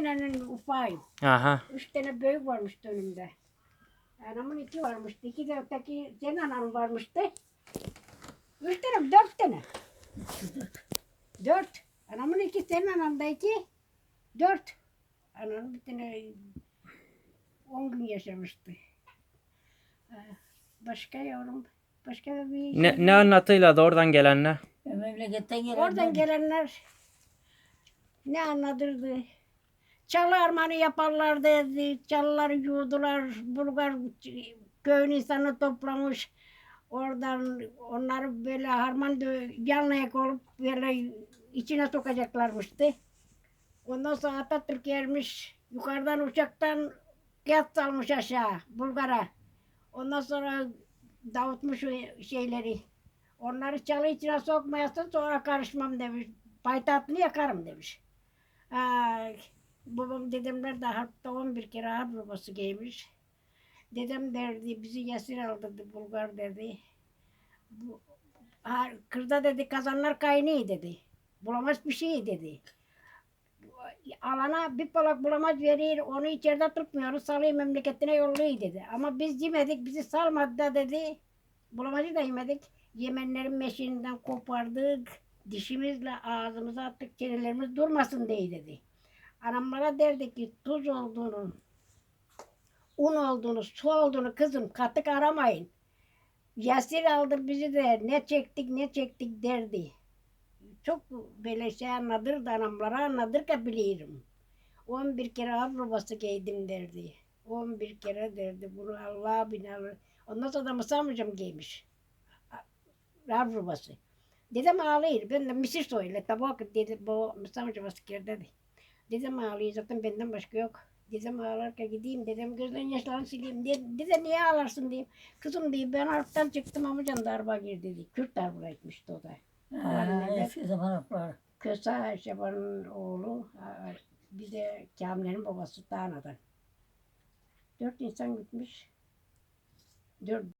senenin ufağıyım. Aha. Üç tane büyük varmıştı önümde. Anamın iki varmıştı. İki de öteki senin anan varmıştı. Üç tane, dört tane. dört. Anamın iki, senin ananda iki. Dört. Anam bir tane on gün yaşamıştı. Ee, Başka yavrum, başka bir şey Ne, ne anlatıyla da oradan gelenler? Memleketten gelen Oradan gelenler ne anladırdı? Çalı armanı yaparlar dedi. Çalıları yuğdular. Bulgar köyün insanı toplamış. Oradan onları böyle harman yanlayak olup böyle içine sokacaklarmıştı. Ondan sonra Atatürk gelmiş. Yukarıdan uçaktan yat salmış aşağı Bulgar'a. Ondan sonra dağıtmış şeyleri. Onları çalı içine sokmayasın sonra karışmam demiş. Payitahtını yakarım demiş. Ay, babam dedemler de harpta 11 kere harp babası giymiş. Dedem derdi bizi yasir aldırdı Bulgar dedi. Bu, ha, kırda dedi kazanlar kaynıyor dedi. Bulamaz bir şey dedi. Alana bir palak bulamaz verir onu içeride tutmuyoruz salıyor memleketine yolluyor dedi. Ama biz yemedik bizi salmadı da dedi. Bulamacı da yemedik. Yemenlerin meşininden kopardık. Dişimizle ağzımıza attık. Çenelerimiz durmasın diye dedi. Anam bana derdi ki tuz olduğunu, un olduğunu, su olduğunu kızım katık aramayın. Yasir aldı bizi de ne çektik ne çektik derdi. Çok böyle şey anladır da anamlara anladır ki biliyorum. 11 kere avrobası giydim derdi. 11 kere derdi bunu Allah binalı. Ondan sonra da Musa amcam giymiş. Avrobası. Dedem ağlıyor. Ben de misir soyuyla tabak dedi. Bu Musa amcam asker dedi. Dedem ağlıyor zaten benden başka yok. Dedem ağlarken gideyim dedem gözden yaşlarını sileyim. De, dede niye ağlarsın diyeyim. Kızım diye ben harptan çıktım ama jandarma girdi dedi. Kürt darbe etmişti o da. Ha, eski zaman yapar. Köse Şaban'ın oğlu, bir de Kamil'in babası Tana'dan. Dört insan gitmiş. Dört,